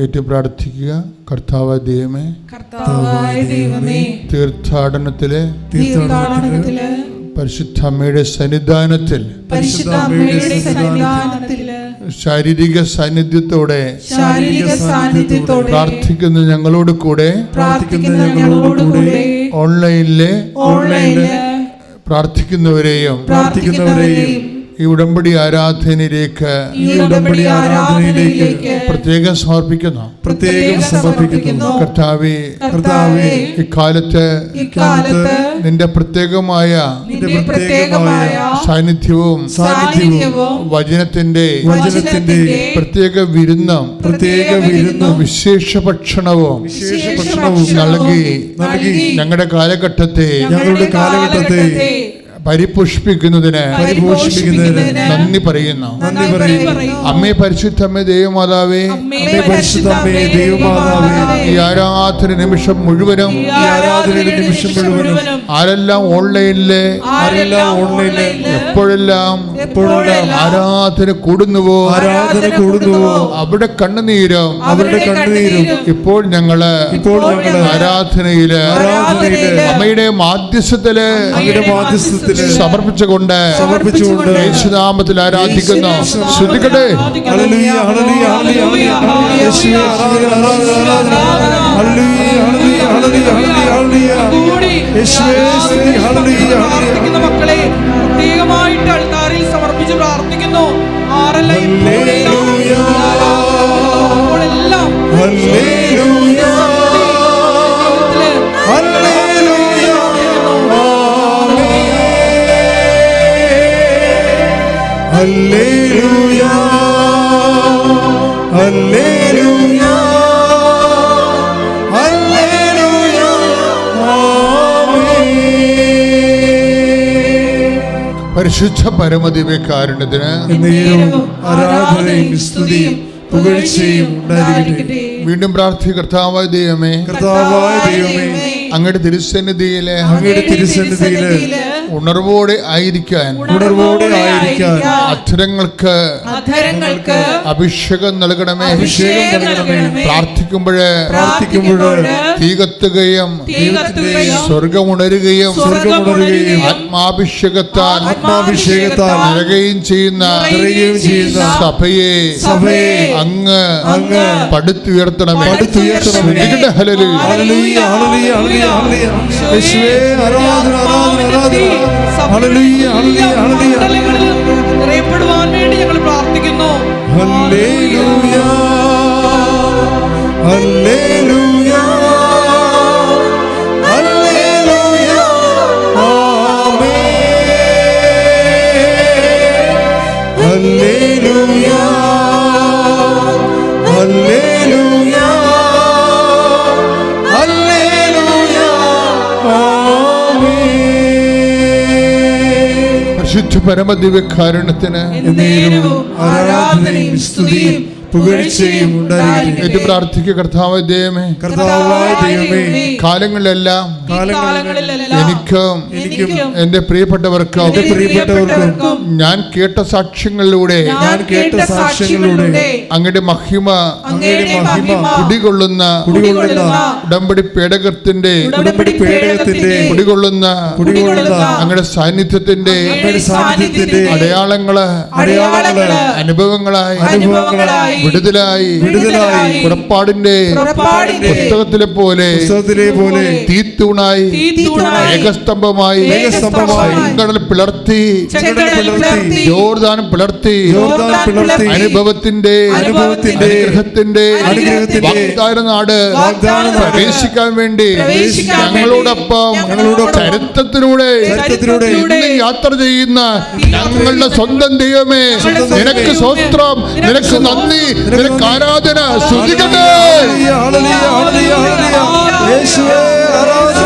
ഏറ്റു പ്രാർത്ഥിക്കുക. കർത്താവ് ദൈവമേ കർത്താവായ ദൈവമേ തീർത്ഥാടനത്തിലെ തീർത്ഥാടനത്തിലെ പരിശുദ്ധ അമ്മയുടെ സന്നിധാനത്തിൽ പരിശുദ്ധ അമ്മയുടെ സന്നിധാനത്തിൽ ശാരീരിക സാന്നിധ്യത്തോടെ ശാരീരിക സാന്നിധ്യത്തോടെ പ്രാർത്ഥിക്കുന്ന ഞങ്ങളോട് കൂടെ പ്രാർത്ഥിക്കുന്ന ഞങ്ങളോടുകൂടെ ഓൺലൈനിലെ ഓൺലൈനിൽ പ്രാർത്ഥിക്കുന്നവരെയും പ്രാർത്ഥിക്കുന്നവരെയും ഈ ഉടമ്പടി ആരാധനയിലേക്ക് ഈ ഉടമ്പടി ആരാധനയിലേക്ക് പ്രത്യേകം സമർപ്പിക്കുന്നു. പ്രത്യേകം സമർപ്പിക്കുന്നു. കർത്താവേ കർത്താവേ ഇക്കാലത്ത് ഇക്കാലത്ത് നിന്റെ പ്രത്യേകമായ നിന്റെ പ്രത്യേകമായ സാന്നിധ്യവും സാന്നിധ്യവും വചനത്തിന്റെ വചനത്തിന്റെ പ്രത്യേക വിരുന്നം പ്രത്യേക വിരുന്നും വിശേഷ ഭക്ഷണവും വിശേഷ ഭക്ഷണവും നൽകി നൽകി ഞങ്ങളുടെ കാലഘട്ടത്തെ ഞങ്ങളുടെ കാലഘട്ടത്തെ പരിപുഷ്പിക്കുന്നതിന് പരിപോഷിപ്പിക്കുന്നതിന് നന്ദി പറയുന്നു. നന്ദി പറയുന്നു. അമ്മേ പരിശുദ്ധമ്മേ ദൈവമാതാവേ അമ്മേ പരിശുദ്ധമ്മേ ദൈവമാതാവേ ഈ ആരാധന നിമിഷം മുഴുവനും ഈ ആരാധന നിമിഷം മുഴുവനും ആരെല്ലാം ഓൺലൈനിലെ ആരെല്ലാം ഓൺലൈനിലെ എപ്പോഴെല്ലാം എപ്പോഴെല്ലാം ആരാധന കൂടുന്നുവോ ആരാധന കൂടുന്നുവോ അവിടെ കണ്ണുനീരും അവരുടെ കണ്ണുനീരും. ഇപ്പോൾ ഞങ്ങൾ ഇപ്പോൾ ഞങ്ങൾ ആരാധനയിൽ ആരാധനയിൽ അമ്മയുടെ മാധ്യസ്ഥത്തിൽ അമ്മയുടെ മാധ്യസ്ഥത്തിൽ സമർപ്പിച്ചുകൊണ്ട് സമർപ്പിച്ചുകൊണ്ട് യേശുനാമത്തിൽ ആരാധിക്കുന്നു. ശ്രദ്ധിക്കട്ടെ. ഹല്ലേലൂയ ഹല്ലേലൂയ ഹല്ലേലൂയ ഹല്ലേലൂയ. പരിശുദ്ധ എന്നേരവും ആരാധനയും സ്തുതിയും പുകഴ്ചയും ഉണ്ടായിരിക്കട്ടെ. വീണ്ടും പ്രാർത്ഥി കർത്താവായ ദൈവമേ. കർത്താവായ ദൈവമേ. അങ്ങയുടെ തിരുസന്നിധിയിലെ അങ്ങയുടെ തിരുസന്നിധിയിലെ ഉണർവോടെ ആയിരിക്കാൻ ഉണർവോടെ ആയിരിക്കാൻ അക്ഷരങ്ങൾക്ക് അധരങ്ങൾക്ക് അഭിഷേകം നൽകണമേ. അഭിഷേകം നൽകണമേ. പ്രാർത്ഥിക്കുമ്പോഴേ പ്രാർത്ഥിക്കുമ്പോഴേ തീ കത്തുകയും സ്വർഗം ഉണരുകയും സ്വർഗമുണരുകയും സ്വർഗമുണരുകയും ആത്മാഭിഷേകത്താൽ ആത്മാഭിഷേകത്താൽ നിറയുകയും ചെയ്യുന്ന നിറയുകയും ചെയ്യുന്ന സഭയെ സഭയെ അങ്ങ് അങ്ങ് പടുത്തുയർത്തണമേ. പടുത്തുയർത്തണമേ. ശ്രദ്ധിക്കട്ടെ, ഹല്ലേലൂയ. ഹല്ലേലൂയ ഹല്ലേലൂയ. ഹല്ലേലൂയ ഹല്ലേലൂയ യേശുവേ ആരാധന ആരാധന ആരാധന. ഹല്ലേലൂയ ഹല്ലേലൂയ ഹല്ലേലൂയ. നിറയപ്പെടുവാൻ വേണ്ടി ഞങ്ങൾ പ്രാർത്ഥിക്കുന്നു. പരിശുദ്ധ പരമദിവ്യ കാരണത്തിന് ആരാധനയും സ്തുതിയും പുകഴ്ചയും പ്രാർത്ഥിക്കുക കർത്താവ് ദൈവമേ. കർത്താവായ ദൈവമേ. കാലങ്ങളിലെല്ലാം എനിക്കും എനിക്കും എന്റെ പ്രിയപ്പെട്ടവർക്കും എന്റെ പ്രിയപ്പെട്ടവർക്കും ഞാൻ കേട്ട സാക്ഷ്യങ്ങളിലൂടെ ഞാൻ കേട്ട സാക്ഷ്യങ്ങളിലൂടെ അങ്ങയുടെ മഹിമ അങ്ങയുടെ മഹിമ കുടികൊള്ളുന്ന കുടികൊള്ളുന്ന ഉടമ്പടി പേടകത്തിന്റെ ഉടമ്പടി പേടകത്തിന്റെ കുടികൊള്ളുന്ന കുടികൊള്ളുന്ന അങ്ങയുടെ സാന്നിധ്യത്തിന്റെ സാന്നിധ്യത്തിന്റെ അടയാളങ്ങൾ അടയാളങ്ങൾ അനുഭവങ്ങളായി അനുഭവങ്ങളായി വിടുതലായി വിടുതലായി പുറപ്പാടിന്റെ പുസ്തകത്തിലെ പോലെ പുസ്തകത്തിലെ പോലെ തീത്തൂണായി തീത്തൂണായി ഏകസ്തംഭമായി ചെങ്കടൽ പിളർത്തി ജോർദാൻ പിളർത്തി അനുഭവത്തിന്റെ അനുഭവത്തിന്റെ അനുഗ്രഹത്തിന്റെ വാഗ്ദാന നാട് പ്രവേശിക്കാൻ വേണ്ടി ഞങ്ങളോടൊപ്പം ചരിത്രത്തിലൂടെ യാത്ര ചെയ്യുന്ന ഞങ്ങളുടെ സ്വന്തം ദൈവമേ നിനക്ക് സ്വത്രം നിനക്ക് നന്ദി നിനക്ക് ആരാധന ഹല്ലേലൂയ യേശുവേ ആരാധന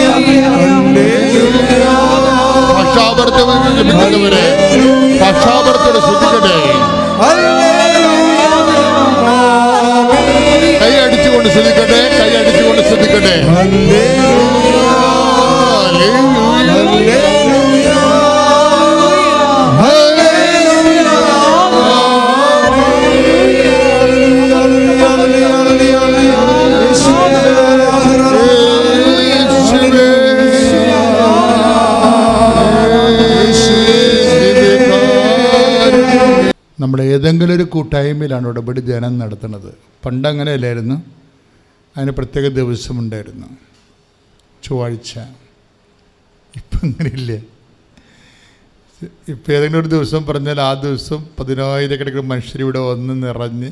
ലഭിക്കുന്നവരെ പക്ഷാപരത്തോടെ ശ്രുതിക്കട്ടെ കൈ അടിച്ചുകൊണ്ട് ശ്രദ്ധിക്കട്ടെ കൈ അടിച്ചുകൊണ്ട് ശ്രദ്ധിക്കട്ടെ. നമ്മൾ ഏതെങ്കിലും ഒരു കൂട്ടായ്മയിലാണ് ഉടപടി ധ്യാനം നടത്തുന്നത്. പണ്ട് അങ്ങനെയല്ലായിരുന്നു അതിന് പ്രത്യേക ദിവസമുണ്ടായിരുന്നു ചൊവ്വാഴ്ച. ഇപ്പം ഇല്ല ഇപ്പം ഏതെങ്കിലും ഒരു ദിവസം പറഞ്ഞാൽ ആ ദിവസം പതിനായിരക്കണക്കിന് മനുഷ്യരിവിടെ വന്ന് നിറഞ്ഞ്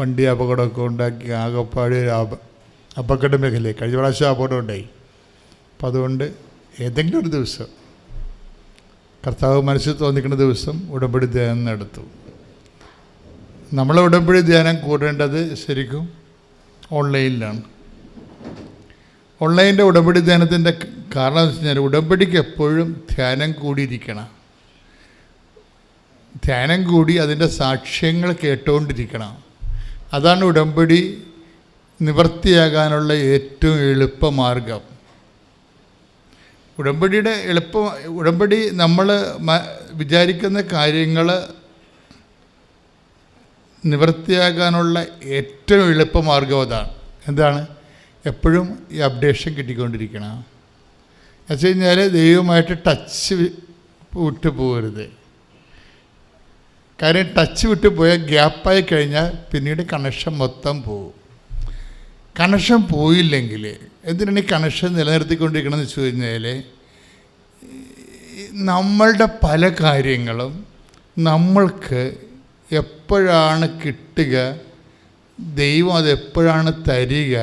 വണ്ടി അപകടമൊക്കെ ഉണ്ടാക്കി ആകപ്പാട് അപകട മേഖലയെ കഴിഞ്ഞ പ്രാവശ്യം അപകടം ഉണ്ടായി. അപ്പം അതുകൊണ്ട് ഏതെങ്കിലും ഒരു ദിവസം കർത്താവ് മനസ്സിൽ തോന്നിക്കുന്ന ദിവസം ഉടമ്പടി ധ്യാനം നടത്തും. നമ്മൾ ഉടമ്പടി ധ്യാനം കൂടേണ്ടത് ശരിക്കും ഓൺലൈനിലാണ്. ഓൺലൈനിന്റെ ഉടമ്പടി ധ്യാനത്തിന്റെ കാരണം എന്ന് വെച്ച് കഴിഞ്ഞാൽ ഉടമ്പടിക്ക് എപ്പോഴും ധ്യാനം കൂടിയിരിക്കണം. ധ്യാനം കൂടി അതിന്റെ സാക്ഷ്യങ്ങൾ കേട്ടുകൊണ്ടിരിക്കണം. അതാണ് ഉടമ്പടി നിവർത്തിയാകാനുള്ള ഏറ്റവും എളുപ്പമാർഗം. ഉടമ്പടിയുടെ എളുപ്പ ഉടമ്പടി നമ്മൾ വിചാരിക്കുന്ന കാര്യങ്ങൾ നിവൃത്തിയാകാനുള്ള ഏറ്റവും എളുപ്പമാർഗം അതാണ്. എന്താണ്? എപ്പോഴും ഈ അപ്ഡേഷൻ കിട്ടിക്കൊണ്ടിരിക്കണം. എന്ന് വെച്ച് കഴിഞ്ഞാൽ ദൈവമായിട്ട് ടച്ച് വിട്ടു പോകരുത്. കാര്യം ടച്ച് വിട്ടു പോയാൽ ഗ്യാപ്പായി കഴിഞ്ഞാൽ പിന്നീട് കണക്ഷൻ മൊത്തം പോകും. കണക്ഷൻ പോയില്ലെങ്കിൽ എന്തിനാണ് ഈ കണക്ഷൻ നിലനിർത്തിക്കൊണ്ടിരിക്കണമെന്ന് വെച്ച് കഴിഞ്ഞാൽ നമ്മളുടെ പല കാര്യങ്ങളും നമ്മൾക്ക് എപ്പോഴാണ് കിട്ടുക ദൈവം അത് എപ്പോഴാണ് തരിക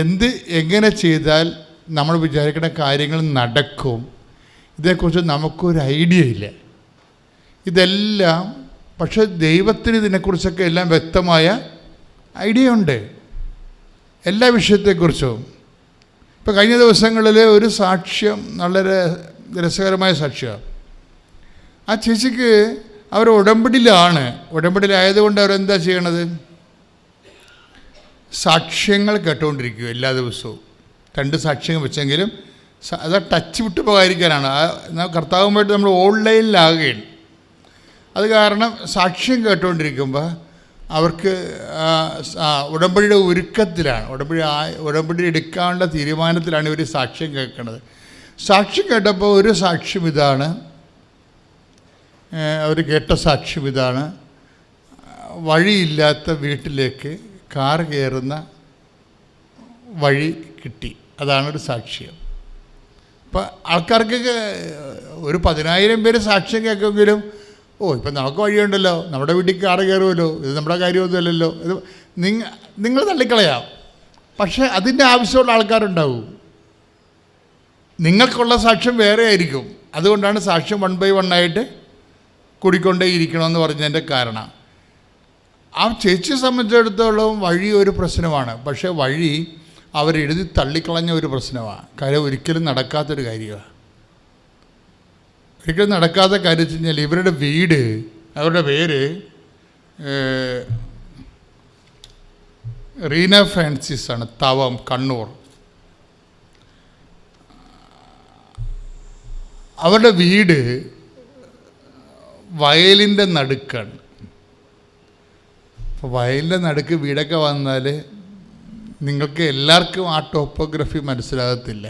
എന്ത് എങ്ങനെ ചെയ്താൽ നമ്മൾ വിചാരിക്കുന്ന കാര്യങ്ങൾ നടക്കും ഇതേക്കുറിച്ച് നമുക്കൊരു ഐഡിയ ഇല്ല. ഇതെല്ലാം പക്ഷേ ദൈവത്തിന് ഇതിനെക്കുറിച്ചൊക്കെ എല്ലാം വ്യക്തമായ ഐഡിയ ഉണ്ട് എല്ലാ വിഷയത്തെക്കുറിച്ചും. ഇപ്പോൾ കഴിഞ്ഞ ദിവസങ്ങളിൽ ഒരു സാക്ഷ്യം വളരെ രസകരമായ സാക്ഷ്യമാണ് ആ ചേച്ചിക്ക് അവർ ഉടമ്പടിയിലാണ്. ഉടമ്പടിയിലായതുകൊണ്ട് അവരെന്താ ചെയ്യണത്? സാക്ഷ്യങ്ങൾ കേട്ടുകൊണ്ടിരിക്കുക എല്ലാ ദിവസവും. രണ്ട് സാക്ഷ്യങ്ങൾ വെച്ചെങ്കിലും അത് ടച്ച് വിട്ട് പോകാതിരിക്കാനാണ്. കർത്താവുമായിട്ട് നമ്മൾ ഓൺലൈനിലാകുകയാണ്. അത് കാരണം സാക്ഷ്യം കേട്ടുകൊണ്ടിരിക്കുമ്പോൾ അവർക്ക് ഉടമ്പടിയുടെ ഒരുക്കത്തിലാണ്. ഉടമ്പടി ഉടമ്പടി എടുക്കാനുള്ള തീരുമാനത്തിലാണ് ഇവർ സാക്ഷ്യം കേൾക്കുന്നത്. സാക്ഷ്യം കേട്ടപ്പോൾ ഒരു സാക്ഷ്യം ഇതാണ്. അവർ കേട്ട സാക്ഷ്യം ഇതാണ്. വഴിയില്ലാത്ത വീട്ടിലേക്ക് കാർ കയറുന്ന വഴി കിട്ടി. അതാണ് ഒരു സാക്ഷ്യം. അപ്പം ആൾക്കാർക്കൊക്കെ ഒരു പതിനായിരം പേര് സാക്ഷ്യം കേൾക്കുമെങ്കിലും ഓ ഇപ്പം നമുക്ക് വഴിയുണ്ടല്ലോ. നമ്മുടെ വീട്ടിൽ കാറ് കയറുമല്ലോ. ഇത് നമ്മുടെ കാര്യമൊന്നുമല്ലല്ലോ. ഇത് നിങ്ങ നിങ്ങൾ തള്ളിക്കളയാം. പക്ഷേ അതിന്റെ ആവശ്യമുള്ള ആൾക്കാരുണ്ടാവും. നിങ്ങൾക്കുള്ള സാക്ഷ്യം വേറെ ആയിരിക്കും. അതുകൊണ്ടാണ് സാക്ഷ്യം വൺ ബൈ വൺ ആയിട്ട് കൂടിക്കൊണ്ടേ ഇരിക്കണമെന്ന് പറഞ്ഞതിന്റെ കാരണം. ആ ചേച്ചിയെ സംബന്ധിച്ചിടത്തോളം വഴി ഒരു പ്രശ്നമാണ്. പക്ഷേ വഴി അവരെഴുതി തള്ളിക്കളഞ്ഞ ഒരു പ്രശ്നമാണ്. കാര്യം ഒരിക്കലും നടക്കാത്തൊരു കാര്യമാണ്. ഒരിക്കലും നടക്കാത്ത കാര്യം വെച്ച് കഴിഞ്ഞാൽ ഇവരുടെ വീട് അവരുടെ പേര് റീന ഫ്രാൻസിസ് ആണ് തവം കണ്ണൂർ. അവരുടെ വീട് വയലിന്റെ നടുക്കാണ്. അപ്പോൾ വയലിന്റെ നടുക്ക് വീടൊക്കെ വന്നാൽ നിങ്ങൾക്ക് എല്ലാവർക്കും ആ ടോപ്പോഗ്രഫി മനസ്സിലാകത്തില്ല.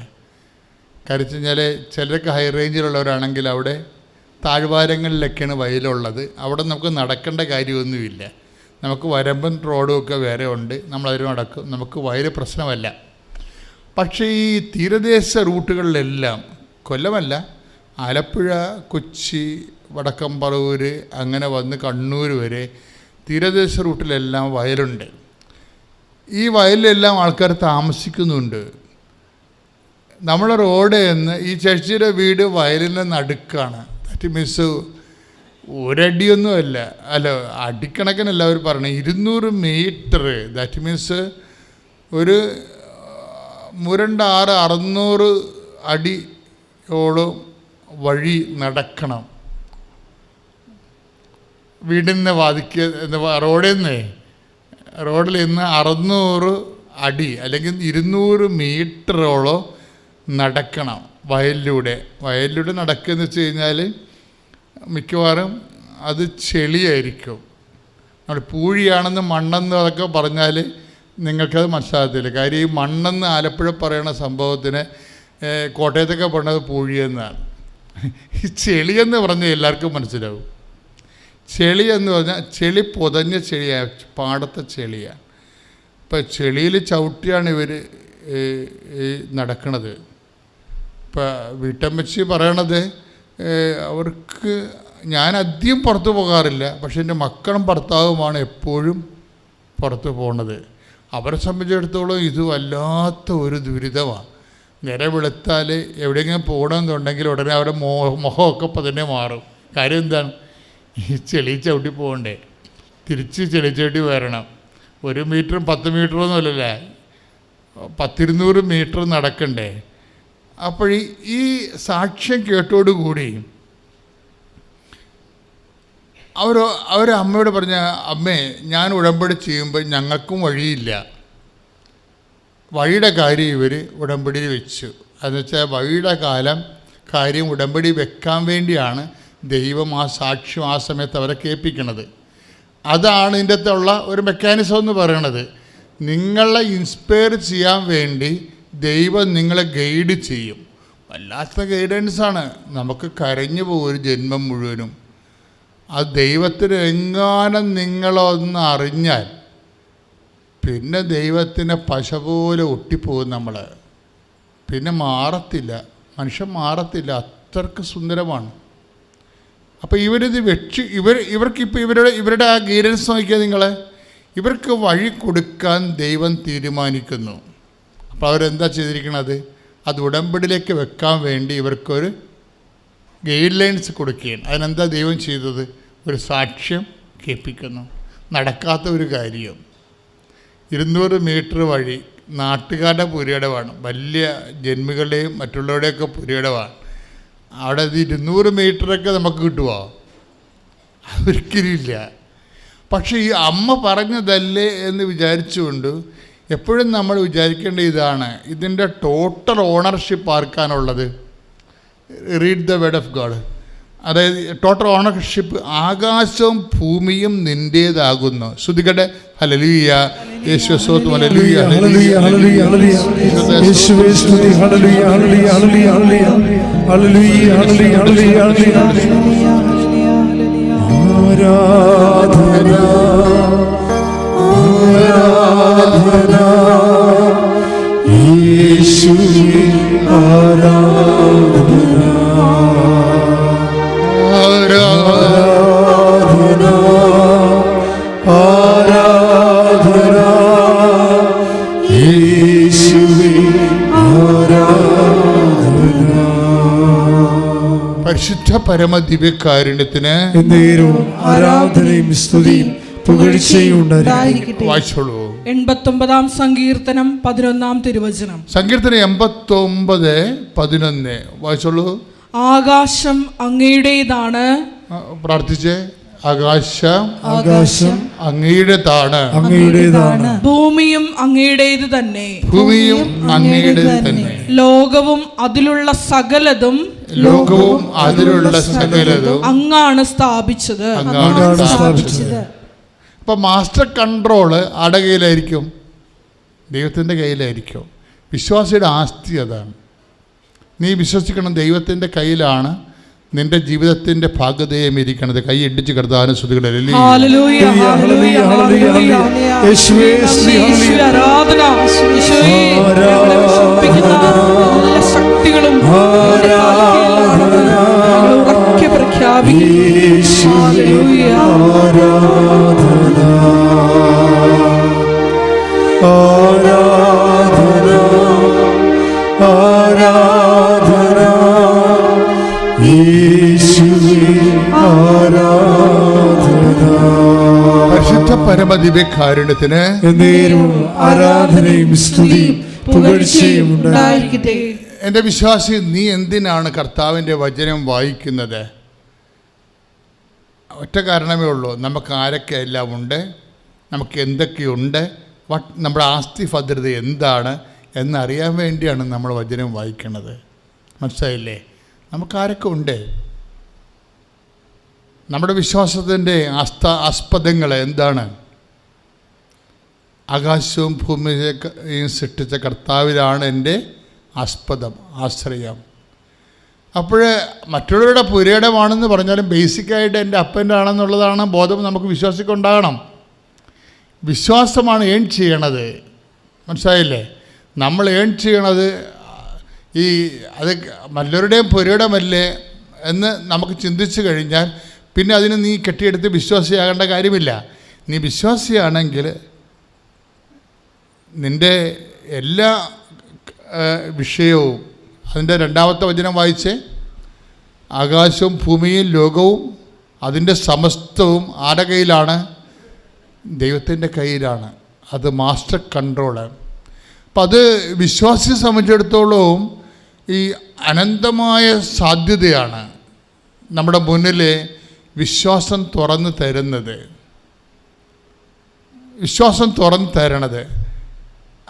കാര്യം കഴിഞ്ഞാൽ ചിലരൊക്കെ ഹൈ റേഞ്ചിലുള്ളവരാണെങ്കിൽ അവിടെ താഴ്വാരങ്ങളിലൊക്കെയാണ് വയലുള്ളത്. അവിടെ നമുക്ക് നടക്കേണ്ട കാര്യമൊന്നുമില്ല. നമുക്ക് വരമ്പൻ റോഡും ഒക്കെ വേറെ ഉണ്ട്. നമ്മളതിൽ നടക്കും. നമുക്ക് വയൽ പ്രശ്നമല്ല. പക്ഷേ ഈ തീരദേശ റൂട്ടുകളിലെല്ലാം കൊല്ലമല്ല ആലപ്പുഴ കൊച്ചി വടക്കമ്പറൂര് അങ്ങനെ വന്ന് കണ്ണൂർ വരെ തീരദേശ റൂട്ടിലെല്ലാം വയലുണ്ട്. ഈ വയലിലെല്ലാം ആൾക്കാർ താമസിക്കുന്നുണ്ട്. നമ്മളെ റോഡ് എന്ന് ഈ ചേച്ചിയുടെ വീട് വയലിന്റെ നടുക്കാണ്. ദാറ്റ് മീൻസ് ഒരടിയൊന്നുമല്ല. അല്ല അടിക്കണക്കിനല്ല അവർ പറഞ്ഞു ഇരുന്നൂറ് മീറ്റർ ദാറ്റ് മീൻസ് ഒരു മുരണ്ട ആറ് അറുന്നൂറ് അടിയോളം വഴി നടക്കണം. വീടിൽ നിന്ന് വാദിക്ക റോഡിൽ നിന്നേ റോഡിൽ നിന്ന് അറുന്നൂറ് അടി അല്ലെങ്കിൽ ഇരുന്നൂറ് മീറ്ററോളം നടക്കണം. വയലിലൂടെ. വയലിലൂടെ നടക്കുക എന്ന് വെച്ച് കഴിഞ്ഞാൽ മിക്കവാറും അത് ചെളിയായിരിക്കും. നമ്മൾ പൂഴിയാണെന്ന് മണ്ണെന്ന് അതൊക്കെ പറഞ്ഞാൽ നിങ്ങൾക്കത് മനസ്സിലാകത്തില്ല. കാര്യം ഈ മണ്ണെന്ന് ആലപ്പുഴ പറയുന്ന സംഭവത്തിന് കോട്ടയത്തൊക്കെ പറഞ്ഞത് പൂഴിയെന്നാണ്. ഈ ചെളിയെന്ന് പറഞ്ഞാൽ എല്ലാവർക്കും മനസ്സിലാവും. ചെളി എന്ന് പറഞ്ഞാൽ ചെളി പുതഞ്ഞ ചെളിയാണ് പാടത്തെ ചെളിയാണ് ഇപ്പം ചെളിയിൽ ചവിട്ടിയാണ് ഇവർ നടക്കണത്. ഇപ്പം വീട്ടമ്മച്ചി പറയണത് അവർക്ക് ഞാൻ അധികം പുറത്ത് പോകാറില്ല പക്ഷെ എന്റെ മക്കളും ഭർത്താവുമാണ് എപ്പോഴും പുറത്ത് പോണത്. അവരെ സംബന്ധിച്ചിടത്തോളം ഇത് വല്ലാത്ത ഒരു ദുരിതമാണ് നിര വെളുത്താൽ എവിടെയെങ്കിലും പോകണമെന്നുണ്ടെങ്കിൽ ഉടനെ അവരുടെ മോ മുഖമൊക്കെ ഇപ്പം തന്നെ മാറും. കാര്യം എന്താണ്? ഈ ചെളി ചവിട്ടി പോകണ്ടേ? തിരിച്ച് ചെളി ചവിട്ടി വരണം. ഒരു മീറ്ററും പത്ത് മീറ്ററൊന്നുമല്ലല്ലേ? പത്തിരുന്നൂറ് മീറ്റർ നടക്കണ്ടേ? അപ്പോൾ ഈ സാക്ഷ്യം കേട്ടോടുകൂടി അവർ അവർ അമ്മയോട് പറഞ്ഞ അമ്മേ ഞാൻ ഉടമ്പടി ചെയ്യുമ്പോൾ ഞങ്ങൾക്കും വഴിയില്ല. വഴിയുടെ കാര്യം ഇവർ ഉടമ്പടി വെച്ചു. അതെന്ന് വെച്ചാൽ വഴിയുടെ കാലം കാര്യം ഉടമ്പടി വെക്കാൻ വേണ്ടിയാണ് ദൈവം ആ സാക്ഷ്യം ആ സമയത്ത് അവരെ കേൾപ്പിക്കണത്. അതാണ് ഇതിന്റെ അകത്തുള്ള ഒരു മെക്കാനിസം എന്ന് പറയണത്. നിങ്ങളെ ഇൻസ്പയർ ചെയ്യാൻ വേണ്ടി ദൈവം നിങ്ങളെ ഗൈഡ് ചെയ്യും. വല്ലാത്ത ഗൈഡൻസാണ് നമുക്ക് കരഞ്ഞു പോകും ഒരു ജന്മം മുഴുവനും. ആ ദൈവത്തിന് എങ്ങാനും നിങ്ങളൊന്ന് അറിഞ്ഞാൽ പിന്നെ ദൈവത്തിനെ പശ പോലെ ഒട്ടിപ്പോകും നമ്മൾ പിന്നെ മാറത്തില്ല. മനുഷ്യൻ മാറത്തില്ല. അത്രയ്ക്ക് സുന്ദരമാണ്. അപ്പോൾ ഇവരിത് വെച്ച് ഇവർ ഇവർക്കിപ്പോൾ ഇവരുടെ ഇവരുടെ ആ ഗൈഡൻസ് നോക്കിയാൽ നിങ്ങളെ. ഇവർക്ക് വഴി കൊടുക്കാൻ ദൈവം തീരുമാനിക്കുന്നു. അപ്പോൾ അവരെന്താ ചെയ്തിരിക്കുന്നത് അത് ഉടമ്പടിയിലേക്ക് വെക്കാൻ വേണ്ടി ഇവർക്കൊരു ഗൈഡ് ലൈൻസ് കൊടുക്കുകയാണ്. അതിനെന്താ ദൈവം ചെയ്തത്? ഒരു സാക്ഷ്യം കേൾപ്പിക്കുന്നു. നടക്കാത്ത ഒരു കാര്യം. ഇരുന്നൂറ് മീറ്റർ വഴി നാട്ടുകാരുടെ പുരയിടമാണ്. വലിയ ജന്മികളുടെയും മറ്റുള്ളവരുടെയൊക്കെ പുരയിടമാണ്. അവിടെ ഇരുന്നൂറ് മീറ്ററൊക്കെ നമുക്ക് കിട്ടുമോ ഒരിക്കലും ഇല്ല പക്ഷേ ഈ അമ്മ പറഞ്ഞതല്ലേ എന്ന് വിചാരിച്ചുകൊണ്ട് എപ്പോഴും നമ്മൾ വിചാരിക്കേണ്ട ഇതാണ് ഇതിന്റെ total ownership ആർക്കാനുള്ളത് read the word of God അതായത് ടോട്ടൽ ഓണർഷിപ്പ് ആകാശവും ഭൂമിയും നിന്റേതാകുന്നു ശ്രുതികട്ടെ ഹലലുയ യേശു സ്വത്തും ഹല്ലേലൂയ, ഹല്ലേലൂയ, ഹല്ലേലൂയ, ഹല്ലേലൂയ. യേശുവേ സ്തുതി. ഹല്ലേലൂയ, ഹല്ലേലൂയ, ഹല്ലേലൂയ, ഹല്ലേലൂയ. ഹല്ലേലൂയ, ഹല്ലേലൂയ, ഹല്ലേലൂയ, ഹല്ലേലൂയ. ആരാധന ആരാധന. യേശുവേ ആരാധന. ആരാധന. ആരാധന യേശുവേ ആരാധന. പരിശുദ്ധ പരമ ദിവ്യകാരുണ്യത്തിന് എന്നേരവും ആരാധനയും സ്തുതിയും വായിച്ചോളൂ. എൺപത്തൊമ്പതാം സങ്കീർത്തനം പതിനൊന്നാം തിരുവചനം. സങ്കീർത്തനം എൺപത്തൊമ്പത് പതിനൊന്ന്. വായിച്ചോളൂ. ആകാശം അങ്ങയുടേതാണ്. പ്രാർത്ഥിച്ചേ. ആകാശം ആകാശം അങ്ങയുടേതാണ്. അങ്ങയുടേതാണ്. ഭൂമിയും അങ്ങയുടേത് തന്നെ. ഭൂമിയും അങ്ങയുടെ തന്നെ. ലോകവും അതിലുള്ള സകലതും ലോകവും അതിലുള്ള സകലതും അങ്ങാണ് സ്ഥാപിച്ചത്. അങ്ങാണ് സ്ഥാപിച്ചത്. അപ്പം മാസ്റ്റർ കൺട്രോൾ ആടെ കയ്യിലായിരിക്കും ദൈവത്തിന്റെ കയ്യിലായിരിക്കും വിശ്വാസിയുടെ ആസ്തി അതാണ് നീ വിശ്വസിക്കണം ദൈവത്തിന്റെ കയ്യിലാണ് നിന്റെ ജീവിതത്തിന്റെ ഭാഗതയം ഇരിക്കണത് കൈ ഇടിച്ച് കിടത്താനും ശ്രുതികളല്ലേ ശക്തികളും ഉറക്കെ പരിശുദ്ധ പരമദിവ്യകാരുണ്യത്തിന് എന്നേരവും ആരാധനയും സ്തുതിയും പുകഴ്ചയും ഉണ്ടായിരിക്കട്ടെ. എന്റെ വിശ്വാസി നീ എന്തിനാണ് കർത്താവിന്റെ വചനം വായിക്കുന്നത്? ഒറ്റ കാരണമേ ഉള്ളൂ. നമുക്ക് ആരൊക്കെ എല്ലാം ഉണ്ട്? നമുക്ക് എന്തൊക്കെയുണ്ട്? വട്ട് നമ്മുടെ ആസ്തി ഭദ്രത എന്താണ്? എന്നറിയാൻ വേണ്ടിയാണ് നമ്മൾ വചനം വായിക്കുന്നത്. മനസ്സിലായില്ലേ? നമുക്ക് ആരൊക്കെ ഉണ്ട്? നമ്മുടെ വിശ്വാസത്തിന്റെ ആസ്ത ആസ്പദങ്ങൾ എന്താണ്? ആകാശവും ഭൂമിയും സൃഷ്ടിച്ച കർത്താവിലാണ് എന്റെ ആസ്പദം ആശ്രയം. അപ്പോൾ മറ്റുള്ളവരുടെ പുരയിടമാണെന്ന് പറഞ്ഞാലും ബേസിക്കായിട്ട് എന്റെ അപ്പന്റെ ആണെന്നുള്ളതാണ് ബോധം നമുക്ക് വിശ്വാസിക്കുണ്ടാകണം. വിശ്വാസമാണ് ഏൺ ചെയ്യണത്. മനസ്സിലായില്ലേ? നമ്മൾ ഏൺ ചെയ്യണത് ഈ അത് മല്ലവരുടെയും പുരയിടമല്ലേ എന്ന് നമുക്ക് ചിന്തിച്ചു കഴിഞ്ഞാൽ പിന്നെ അതിന് നീ കെട്ടിയെടുത്ത് വിശ്വാസിയാകേണ്ട കാര്യമില്ല. നീ വിശ്വാസിയാണെങ്കിൽ നിന്റെ എല്ലാ വിഷയവും അതിന്റെ രണ്ടാമത്തെ വചനം വായിച്ചേ ആകാശവും ഭൂമിയും ലോകവും അതിന്റെ സമസ്തവും ആരുടെ കയ്യിലാണ്? ദൈവത്തിന്റെ കയ്യിലാണ്. അത് മാസ്റ്റർ കൺട്രോൾ. അപ്പം അത് വിശ്വാസിയെ സംബന്ധിച്ചിടത്തോളവും ഈ അനന്തമായ സാധ്യതയാണ് നമ്മുടെ മുന്നിൽ വിശ്വാസം തുറന്നു തരുന്നത്. വിശ്വാസം തുറന്നു തരണത്.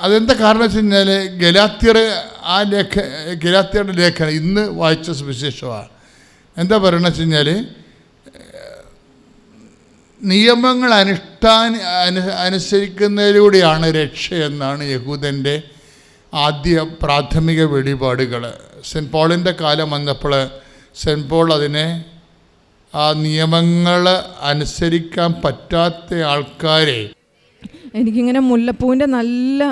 അതെന്താ കാരണം വെച്ച് കഴിഞ്ഞാൽ ഗലാത്യർ ആ ലേഖ ഗലാത്യരുടെ ലേഖനം ഇന്ന് വായിച്ച സുവിശേഷമാണ്. എന്താ പറയണമെന്ന് വെച്ച് കഴിഞ്ഞാൽ നിയമങ്ങൾ അനുഷ്ഠാന അനു അനുസരിക്കുന്നതിലൂടെയാണ് രക്ഷ എന്നാണ് യഹൂദന്റെ ആദ്യ പ്രാഥമിക വെളിപാടുകൾ. സെന്റ് പോളിന്റെ കാലം വന്നപ്പോൾ സെന്റ് പോൾ അതിനെ ആ നിയമങ്ങൾ അനുസരിക്കാൻ പറ്റാത്ത ആൾക്കാരെ എനിക്കിങ്ങനെ മുല്ലപ്പൂവിന്റെ നല്ല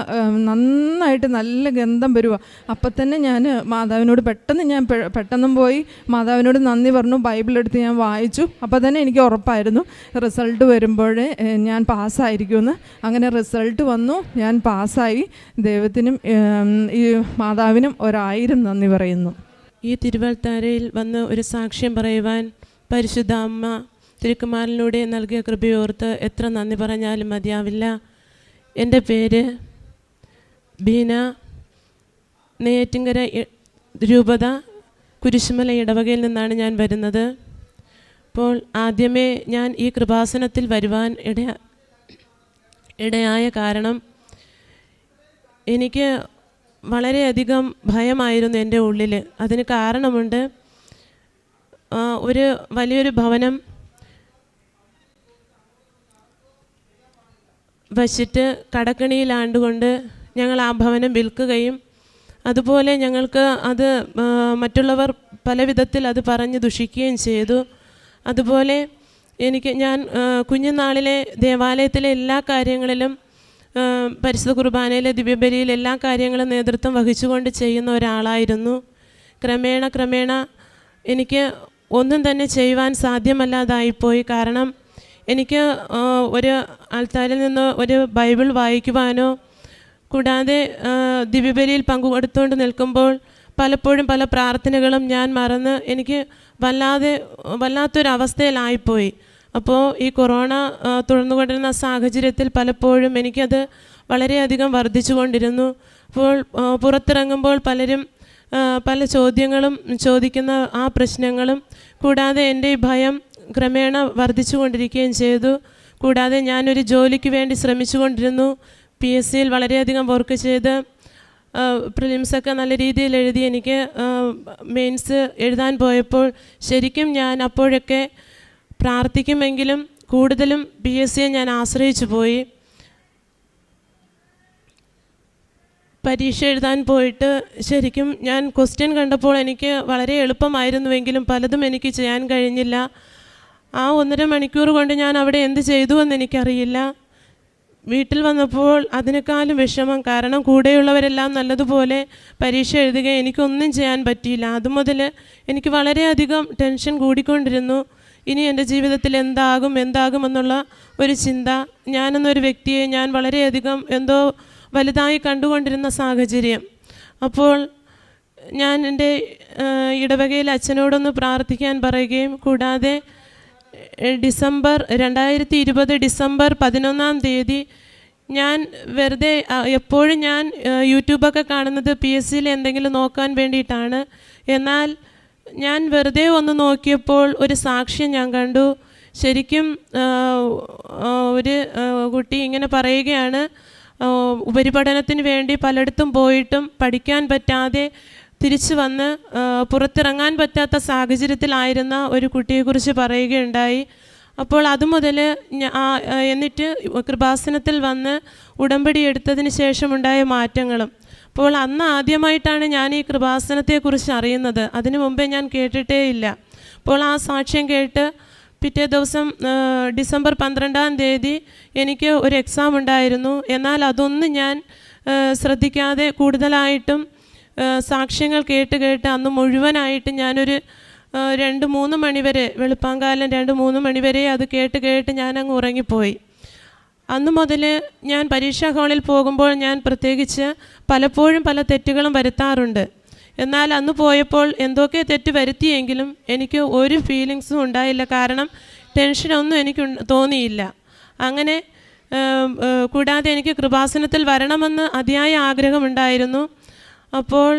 നന്നായിട്ട് നല്ല ഗന്ധം വരുക അപ്പം തന്നെ ഞാൻ മാതാവിനോട് പെട്ടെന്ന് ഞാൻ പെട്ടെന്നും പോയി മാതാവിനോട് നന്ദി പറഞ്ഞു. ബൈബിൾ എടുത്ത് ഞാൻ വായിച്ചു. അപ്പം തന്നെ എനിക്ക് ഉറപ്പായിരുന്നു. റിസൾട്ട് വരുമ്പോഴേ ഞാൻ പാസ്സായിരിക്കുമെന്ന്. അങ്ങനെ റിസൾട്ട് വന്നു. ഞാൻ പാസ്സായി. ദൈവത്തിനും ഈ മാതാവിനും ഒരായിരം നന്ദി പറയുന്നു. ഈ തിരുവൾത്താരയിൽ വന്ന് ഒരു സാക്ഷ്യം പറയുവാൻ പരിശുദ്ധ അമ്മ തിരുക്കുമാരനിലൂടെ നൽകിയ കൃപയോർത്ത് എത്ര നന്ദി പറഞ്ഞാലും മതിയാവില്ല. എന്റെ പേര് ബീന. നെയ്യാറ്റിങ്കര രൂപത കുരിശുമല ഇടവകയിൽ നിന്നാണ് ഞാൻ വരുന്നത്. അപ്പോൾ ആദ്യമേ ഞാൻ ഈ കൃപാസനത്തിൽ വരുവാൻ ഇട ഇടയായ കാരണം എനിക്ക് വളരെയധികം ഭയമായിരുന്നു എന്റെ ഉള്ളിൽ അതിന് കാരണമുണ്ട് ഒരു വലിയൊരു ഭവനം വച്ചിട്ട് കടക്കണിയിലാണ്ടുകൊണ്ട് ഞങ്ങൾ ആ ഭവനം വിൽക്കുകയും അതുപോലെ ഞങ്ങൾക്ക് അത് മറ്റുള്ളവർ പല വിധത്തിൽ അത് പറഞ്ഞ് ദുഷിക്കുകയും ചെയ്തു. അതുപോലെ എനിക്ക് ഞാൻ കുഞ്ഞുനാളിലെ ദേവാലയത്തിലെ എല്ലാ കാര്യങ്ങളിലും പരിശുദ്ധ കുർബാനയിലെ ദിവ്യബലിയിൽ എല്ലാ കാര്യങ്ങളും നേതൃത്വം വഹിച്ചുകൊണ്ട് ചെയ്യുന്ന ഒരാളായിരുന്നു. ക്രമേണ ക്രമേണ എനിക്ക് ഒന്നും തന്നെ ചെയ്യുവാൻ സാധ്യമല്ലാതായിപ്പോയി. കാരണം എനിക്ക് ഒരു ആൾത്താരിൽ നിന്ന് ഒരു ബൈബിൾ വായിക്കുവാനോ കൂടാതെ ദിവ്യബലിയിൽ പങ്കുകൊടുത്തുകൊണ്ട് നിൽക്കുമ്പോൾ പലപ്പോഴും പല പ്രാർത്ഥനകളും ഞാൻ മറന്ന് എനിക്ക് വല്ലാതെ വല്ലാത്തൊരവസ്ഥയിലായിപ്പോയി. അപ്പോൾ ഈ കൊറോണ തുടർന്നുകൊണ്ടിരുന്ന സാഹചര്യത്തിൽ പലപ്പോഴും എനിക്കത് വളരെയധികം വർദ്ധിച്ചു കൊണ്ടിരുന്നു അപ്പോൾ പുറത്തിറങ്ങുമ്പോൾ പലരും പല ചോദ്യങ്ങളും ചോദിക്കുന്ന ആ പ്രശ്നങ്ങളും കൂടാതെ എന്റെ ഈ ഭയം ക്രമേണ വർദ്ധിച്ചു കൊണ്ടിരിക്കുകയും ചെയ്തു. കൂടാതെ ഞാനൊരു ജോലിക്ക് വേണ്ടി ശ്രമിച്ചുകൊണ്ടിരുന്നു. പി എസ് സിയിൽ വളരെയധികം വർക്ക് ചെയ്ത് പ്രിലിംസൊക്കെ നല്ല രീതിയിൽ എഴുതി എനിക്ക് മെയിൻസ് എഴുതാൻ പോയപ്പോൾ ശരിക്കും ഞാൻ അപ്പോഴൊക്കെ പ്രാർത്ഥിക്കുമെങ്കിലും കൂടുതലും പി എസ് സിയെ ഞാൻ ആശ്രയിച്ചു പോയി. പരീക്ഷ എഴുതാൻ പോയിട്ട് ശരിക്കും ഞാൻ ക്വസ്റ്റ്യൻ കണ്ടപ്പോൾ എനിക്ക് വളരെ എളുപ്പമായിരുന്നുവെങ്കിലും പലതും എനിക്ക് ചെയ്യാൻ കഴിഞ്ഞില്ല. ആ ഒന്നര മണിക്കൂർ കൊണ്ട് ഞാൻ അവിടെ എന്ത് ചെയ്തു എന്ന് എനിക്കറിയില്ല. വീട്ടിൽ വന്നപ്പോൾ അതിനേക്കാളും വിഷമം കാരണം കൂടെയുള്ളവരെല്ലാം നല്ലതുപോലെ പരീക്ഷ എഴുതുക എനിക്കൊന്നും ചെയ്യാൻ പറ്റിയില്ല. അതുമുതൽ എനിക്ക് വളരെയധികം ടെൻഷൻ കൂടിക്കൊണ്ടിരുന്നു. ഇനി എന്റെ ജീവിതത്തിൽ എന്താകും എന്താകും എന്നുള്ള ഒരു ചിന്ത ഞാനെന്നൊരു വ്യക്തിയെ ഞാൻ വളരെയധികം എന്തോ വലുതായി കണ്ടുകൊണ്ടിരുന്ന സാഹചര്യം. അപ്പോൾ ഞാൻ എന്റെ ഇടവകയിൽ അച്ഛനോടൊന്ന് പ്രാർത്ഥിക്കാൻ പറയുകയും കൂടാതെ ഡിസംബർ രണ്ടായിരത്തി ഇരുപത് ഡിസംബർ പതിനൊന്നാം തീയതി ഞാൻ വെറുതെ എപ്പോഴും ഞാൻ യൂട്യൂബൊക്കെ കാണുന്നത് പി എസ് സിയിൽ എന്തെങ്കിലും നോക്കാൻ വേണ്ടിയിട്ടാണ്. എന്നാൽ ഞാൻ വെറുതെ ഒന്ന് നോക്കിയപ്പോൾ ഒരു സാക്ഷ്യം ഞാൻ കണ്ടു. ശരിക്കും ഒരു കുട്ടി ഇങ്ങനെ പറയുകയാണ്. ഉപരിപഠനത്തിന് വേണ്ടി പലയിടത്തും പോയിട്ടും പഠിക്കാൻ പറ്റാതെ തിരിച്ചു വന്ന് പുറത്തിറങ്ങാൻ പറ്റാത്ത സാഹചര്യത്തിലായിരുന്ന ഒരു കുട്ടിയെക്കുറിച്ച് പറയുകയുണ്ടായി. അപ്പോൾ അതുമുതൽ എന്നിട്ട് കൃപാസനത്തിൽ വന്ന് ഉടമ്പടി എടുത്തതിന് ശേഷമുണ്ടായ മാറ്റങ്ങളും. അപ്പോൾ അന്ന് ആദ്യമായിട്ടാണ് ഞാൻ ഈ കൃപാസനത്തെക്കുറിച്ച് അറിയുന്നത്. അതിനു മുമ്പേ ഞാൻ കേട്ടിട്ടേ ഇല്ല. അപ്പോൾ ആ സാക്ഷ്യം കേട്ട് പിറ്റേ ദിവസം ഡിസംബർ പന്ത്രണ്ടാം തീയതി എനിക്ക് ഒരു എക്സാം ഉണ്ടായിരുന്നു. എന്നാൽ അതൊന്നും ഞാൻ ശ്രദ്ധിക്കാതെ കൂടുതലായിട്ടും സാക്ഷ്യങ്ങൾ കേട്ട് കേട്ട് അന്ന് മുഴുവനായിട്ട് ഞാനൊരു രണ്ട് മൂന്ന് മണിവരെ വെളുപ്പാങ്കാലം രണ്ട് മൂന്ന് മണിവരെ അത് കേട്ട് കേട്ട് ഞാൻ അങ്ങ് ഉറങ്ങിപ്പോയി. അന്ന് മുതൽ ഞാൻ പരീക്ഷാ ഹാളിൽ പോകുമ്പോൾ ഞാൻ പ്രത്യേകിച്ച് പലപ്പോഴും പല തെറ്റുകളും വരുത്താറുണ്ട്. എന്നാൽ അന്ന് പോയപ്പോൾ എന്തൊക്കെ തെറ്റ് വരുത്തിയെങ്കിലും എനിക്ക് ഒരു ഫീലിങ്സും ഉണ്ടായില്ല. കാരണം ടെൻഷനൊന്നും എനിക്ക് തോന്നിയില്ല. അങ്ങനെ കൂടാതെ എനിക്ക് കൃപാസനത്തിൽ വരണമെന്ന് അതിയായ ആഗ്രഹമുണ്ടായിരുന്നു. അപ്പോൾ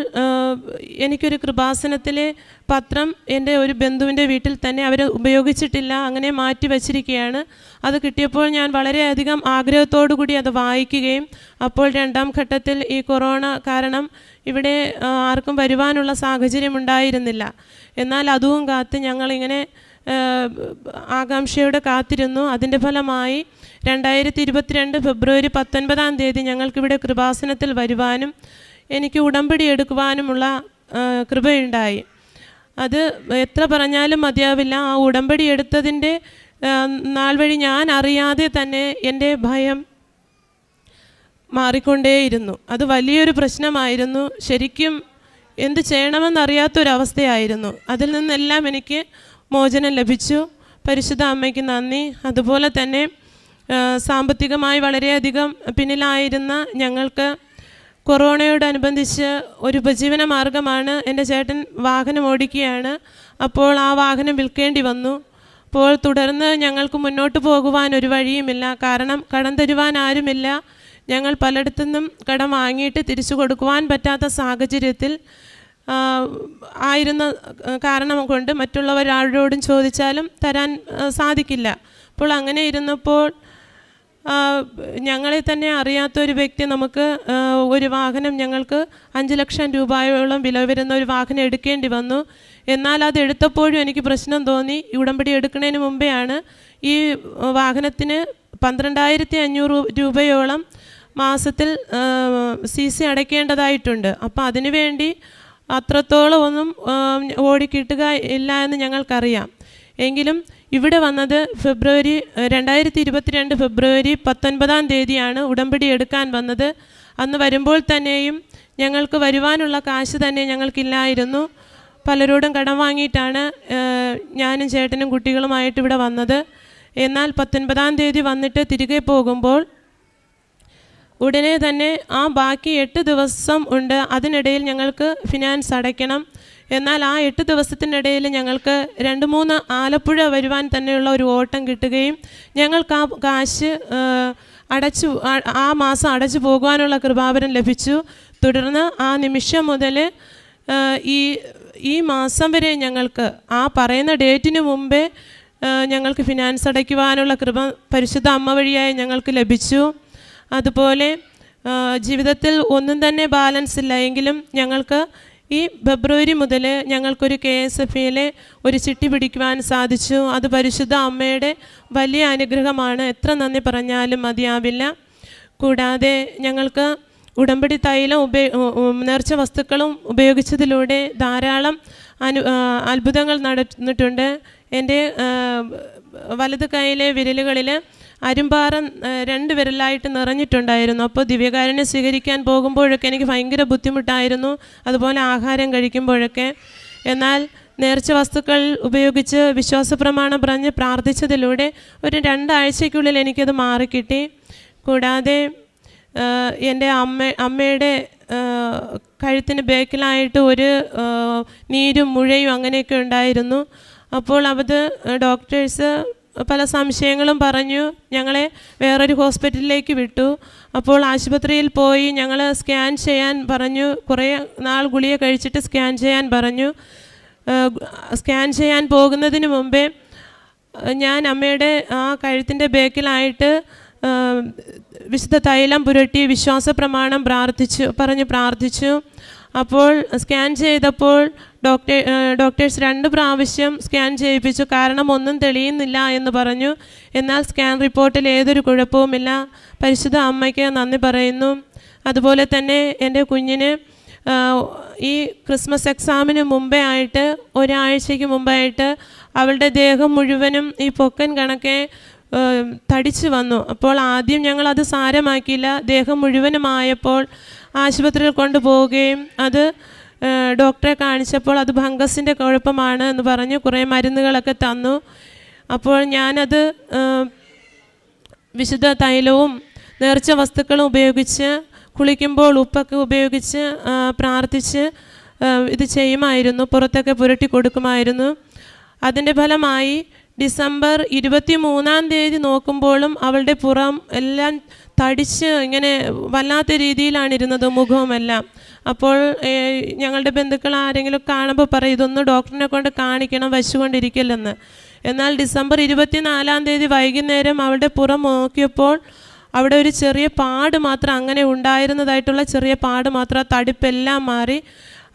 എനിക്കൊരു കൃപാസനത്തിലെ പത്രം എന്റെ ഒരു ബന്ധുവിന്റെ വീട്ടിൽ തന്നെ അവർ ഉപയോഗിച്ചിട്ടില്ല അങ്ങനെ മാറ്റി വച്ചിരിക്കുകയാണ്. അത് കിട്ടിയപ്പോൾ ഞാൻ വളരെയധികം ആഗ്രഹത്തോടു കൂടി അത് വായിക്കുകയും അപ്പോൾ രണ്ടാം ഘട്ടത്തിൽ ഈ കൊറോണ കാരണം ഇവിടെ ആർക്കും വരുവാനുള്ള സാഹചര്യം ഉണ്ടായിരുന്നില്ല. എന്നാൽ അതും കാത്ത് ഞങ്ങളിങ്ങനെ ആകാംക്ഷയോടെ കാത്തിരുന്നു. അതിന്റെ ഫലമായി രണ്ടായിരത്തി ഇരുപത്തിരണ്ട് ഫെബ്രുവരി പത്തൊൻപതാം തീയതി ഞങ്ങൾക്കിവിടെ കൃപാസനത്തിൽ വരുവാനും എനിക്ക് ഉടമ്പടി എടുക്കുവാനുമുള്ള കൃപയുണ്ടായി. അത് എത്ര പറഞ്ഞാലും മതിയാവില്ല. ആ ഉടമ്പടി എടുത്തതിന്റെ നാൾ വഴി ഞാൻ അറിയാതെ തന്നെ എന്റെ ഭയം മാറിക്കൊണ്ടേയിരുന്നു. അത് വലിയൊരു പ്രശ്നമായിരുന്നു. ശരിക്കും എന്ത് ചെയ്യണമെന്നറിയാത്തൊരവസ്ഥയായിരുന്നു. അതിൽ നിന്നെല്ലാം എനിക്ക് മോചനം ലഭിച്ചു. പരിശുദ്ധ അമ്മയ്ക്ക് നന്ദി. അതുപോലെ തന്നെ സാമ്പത്തികമായി വളരെയധികം പിന്നിലായിരുന്ന ഞങ്ങൾക്ക് കൊറോണയോടനുബന്ധിച്ച് ഒരു ഉപജീവന മാർഗമാണ് എന്റെ ചേട്ടൻ വാഹനം ഓടിക്കുകയാണ്. അപ്പോൾ ആ വാഹനം വിൽക്കേണ്ടി വന്നു. അപ്പോൾ തുടർന്ന് ഞങ്ങൾക്ക് മുന്നോട്ട് പോകുവാൻ ഒരു വഴിയുമില്ല. കാരണം കടം തരുവാൻ ആരുമില്ല. ഞങ്ങൾ പലയിടത്തു നിന്നും കടം വാങ്ങിയിട്ട് തിരിച്ചു കൊടുക്കുവാൻ പറ്റാത്ത സാഹചര്യത്തിൽ ആയിരുന്ന കാരണം കൊണ്ട് മറ്റുള്ളവരാരോടും ചോദിച്ചാലും തരാൻ സാധിക്കില്ല. അപ്പോൾ അങ്ങനെ ഇരുന്നപ്പോൾ ഞങ്ങളെ തന്നെ അറിയാത്ത ഒരു വ്യക്തി നമുക്ക് ഒരു വാഹനം ഞങ്ങൾക്ക് അഞ്ച് ലക്ഷം രൂപയോളം വില വരുന്ന ഒരു വാഹനം എടുക്കേണ്ടി വന്നു. എന്നാൽ അത് എടുത്തപ്പോഴും എനിക്ക് പ്രശ്നം തോന്നി. ഉടമ്പടി എടുക്കുന്നതിന് മുമ്പെയാണ് ഈ വാഹനത്തിന് പന്ത്രണ്ടായിരത്തി അഞ്ഞൂറ് രൂപയോളം മാസത്തിൽ സി സി അടയ്ക്കേണ്ടതായിട്ടുണ്ട്. അപ്പോൾ അതിനുവേണ്ടി അത്രത്തോളം ഒന്നും ഓടിക്കിട്ടുക ഇല്ല എന്ന് ഞങ്ങൾക്കറിയാം. എങ്കിലും ഇവിടെ വന്നത് ഫെബ്രുവരി രണ്ടായിരത്തി ഇരുപത്തിരണ്ട് ഫെബ്രുവരി പത്തൊൻപതാം തീയതിയാണ് ഉടമ്പടി എടുക്കാൻ വന്നത്. അന്ന് വരുമ്പോൾ തന്നെയും ഞങ്ങൾക്ക് വരുവാനുള്ള കാശ് തന്നെ ഞങ്ങൾക്കില്ലായിരുന്നു. പലരോടും കടം വാങ്ങിയിട്ടാണ് ഞാനും ചേട്ടനും കുട്ടികളുമായിട്ട് ഇവിടെ വന്നത്. എന്നാൽ പത്തൊൻപതാം തീയതി വന്നിട്ട് തിരികെ പോകുമ്പോൾ ഉടനെ തന്നെ ആ ബാക്കി എട്ട് ദിവസം ഉണ്ട്. അതിനിടയിൽ ഞങ്ങൾക്ക് ഫിനാൻസ് അടയ്ക്കണം. എന്നാൽ ആ എട്ട് ദിവസത്തിനിടയിൽ ഞങ്ങൾക്ക് രണ്ട് മൂന്ന് ആലപ്പുഴ വരുവാൻ തന്നെയുള്ള ഒരു ഓട്ടം കിട്ടുകയും ഞങ്ങൾക്ക് ആ കാശ് അടച്ചു ആ മാസം അടച്ചു പോകുവാനുള്ള കൃപാവരം ലഭിച്ചു. തുടർന്ന് ആ നിമിഷം മുതൽ ഈ ഈ മാസം വരെ ഞങ്ങൾക്ക് ആ പറയുന്ന ഡേറ്റിന് മുമ്പേ ഞങ്ങൾക്ക് ഫിനാൻസ് അടയ്ക്കുവാനുള്ള കൃപ പരിശുദ്ധ അമ്മ വഴിയായി ഞങ്ങൾക്ക് ലഭിച്ചു. അതുപോലെ ജീവിതത്തിൽ ഒന്നും തന്നെ ബാലൻസ് ഇല്ല എങ്കിലും ഞങ്ങൾക്ക് ഈ ഫെബ്രുവരി മുതൽ ഞങ്ങൾക്കൊരു കെ എസ് എഫ് ഇയിലെ ഒരു ചിട്ടി പിടിക്കുവാൻ സാധിച്ചു. അത് പരിശുദ്ധ അമ്മയുടെ വലിയ അനുഗ്രഹമാണ്. എത്ര നന്ദി പറഞ്ഞാലും മതിയാവില്ല. കൂടാതെ ഞങ്ങൾക്ക് ഉടമ്പടി തൈലം ഉപയോ നേർച്ച വസ്തുക്കളും ഉപയോഗിച്ചതിലൂടെ ധാരാളം അനു അത്ഭുതങ്ങൾ നടന്നിട്ടുണ്ട്. എന്റെ വലത് കൈയിലെ വിരലുകളിൽ അരുമ്പാറ രണ്ട് വിരലായിട്ട് നിറഞ്ഞിട്ടുണ്ടായിരുന്നു. അപ്പോൾ ദിവ്യകാരനെ സ്വീകരിക്കാൻ പോകുമ്പോഴൊക്കെ എനിക്ക് ഭയങ്കര ബുദ്ധിമുട്ടായിരുന്നു. അതുപോലെ ആഹാരം കഴിക്കുമ്പോഴൊക്കെ. എന്നാൽ നേർച്ച വസ്തുക്കൾ ഉപയോഗിച്ച് വിശ്വാസ പ്രമാണം പറഞ്ഞ് പ്രാർത്ഥിച്ചതിലൂടെ ഒരു രണ്ടാഴ്ചയ്ക്കുള്ളിൽ എനിക്കത് മാറിക്കിട്ടി. കൂടാതെ എന്റെ അമ്മ അമ്മയുടെ കഴുത്തിന് ബേക്കിലായിട്ട് ഒരു നീരും മുഴയും അങ്ങനെയൊക്കെ ഉണ്ടായിരുന്നു. അപ്പോൾ അത് ഡോക്ടേഴ്സ് പല സംശയങ്ങളും പറഞ്ഞു. ഞങ്ങളെ വേറൊരു ഹോസ്പിറ്റലിലേക്ക് വിട്ടു. അപ്പോൾ ആശുപത്രിയിൽ പോയി ഞങ്ങൾ സ്കാൻ ചെയ്യാൻ പറഞ്ഞു. കുറേ നാൾ ഗുളിക കഴിച്ചിട്ട് സ്കാൻ ചെയ്യാൻ പറഞ്ഞു. സ്കാൻ ചെയ്യാൻ പോകുന്നതിന് മുമ്പേ ഞാൻ അമ്മയുടെ ആ കഴുത്തിന്റെ ബേക്കിലായിട്ട് വിശുദ്ധ തൈലം പുരട്ടി വിശ്വാസ പ്രമാണം പ്രാർത്ഥിച്ചു പറഞ്ഞ് പ്രാർത്ഥിച്ചു. അപ്പോൾ സ്കാൻ ചെയ്തപ്പോൾ ഡോക്ടർ ഡോക്ടേഴ്സ് രണ്ട് പ്രാവശ്യം സ്കാൻ ചെയ്യിപ്പിച്ചു. കാരണം ഒന്നും തെളിയുന്നില്ല എന്ന് പറഞ്ഞു. എന്നാൽ സ്കാൻ റിപ്പോർട്ടിൽ ഏതൊരു കുഴപ്പവുമില്ല. പരിശുദ്ധ അമ്മയ്ക്ക് നന്ദി പറയുന്നു. അതുപോലെ തന്നെ എന്റെ കുഞ്ഞിന് ഈ ക്രിസ്മസ് എക്സാമിന് മുമ്പേ ആയിട്ട് ഒരാഴ്ചയ്ക്ക് മുമ്പായിട്ട് അവളുടെ ദേഹം മുഴുവനും ഈ പൊക്കൻ കണക്കെ തടിച്ച് വന്നു. അപ്പോൾ ആദ്യം ഞങ്ങളത് സാരമാക്കിയില്ല. ദേഹം മുഴുവനുമായപ്പോൾ ആശുപത്രിയിൽ കൊണ്ടുപോവുകയും അത് ഡോക്ടറെ കാണിച്ചപ്പോൾ അത് ഫംഗസിന്റെ കുഴപ്പമാണ് എന്ന് പറഞ്ഞു കുറേ മരുന്നുകളൊക്കെ തന്നു. അപ്പോൾ ഞാനത് വിശുദ്ധ തൈലവും നേർച്ച വസ്തുക്കളും ഉപയോഗിച്ച് കുളിക്കുമ്പോൾ ഉപ്പൊക്കെ ഉപയോഗിച്ച് പ്രാർത്ഥിച്ച് ഇത് ചെയ്യുമായിരുന്നു പുറത്തൊക്കെ പുരട്ടി കൊടുക്കുമായിരുന്നു. അതിന്റെ ഫലമായി ഡിസംബർ ഇരുപത്തി മൂന്നാം തീയതി നോക്കുമ്പോഴും അവളുടെ പുറം എല്ലാം തടിച്ച് ഇങ്ങനെ വല്ലാത്ത രീതിയിലാണ് ഇരുന്നത് മുഖവുമെല്ലാം. അപ്പോൾ ഞങ്ങളുടെ ബന്ധുക്കൾ ആരെങ്കിലും കാണുമ്പോൾ പറയും ഇതൊന്ന് ഡോക്ടറിനെ കൊണ്ട് കാണിക്കണം വശുകൊണ്ടിരിക്കില്ലെന്ന്. എന്നാൽ ഡിസംബർ ഇരുപത്തിനാലാം തീയതി വൈകുന്നേരം അവളുടെ പുറം നോക്കിയപ്പോൾ അവിടെ ഒരു ചെറിയ പാട് മാത്രം അങ്ങനെ ഉണ്ടായിരുന്നതായിട്ടുള്ള ചെറിയ പാട് മാത്രം തടിപ്പെല്ലാം മാറി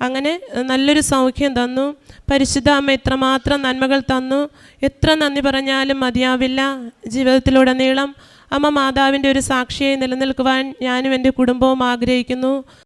അങ്ങനെ നല്ലൊരു സൗഖ്യം തന്നു. പരിശുദ്ധ അമ്മ എത്രമാത്രം നന്മകൾ തന്നു. എത്ര നന്ദി പറഞ്ഞാലും മതിയാവില്ല. ജീവിതത്തിലുടനീളം അമ്മ മാതാവിന്റെ ഒരു സാക്ഷിയായി നിലനിൽക്കുവാൻ ഞാനും എന്റെ കുടുംബവും ആഗ്രഹിക്കുന്നു.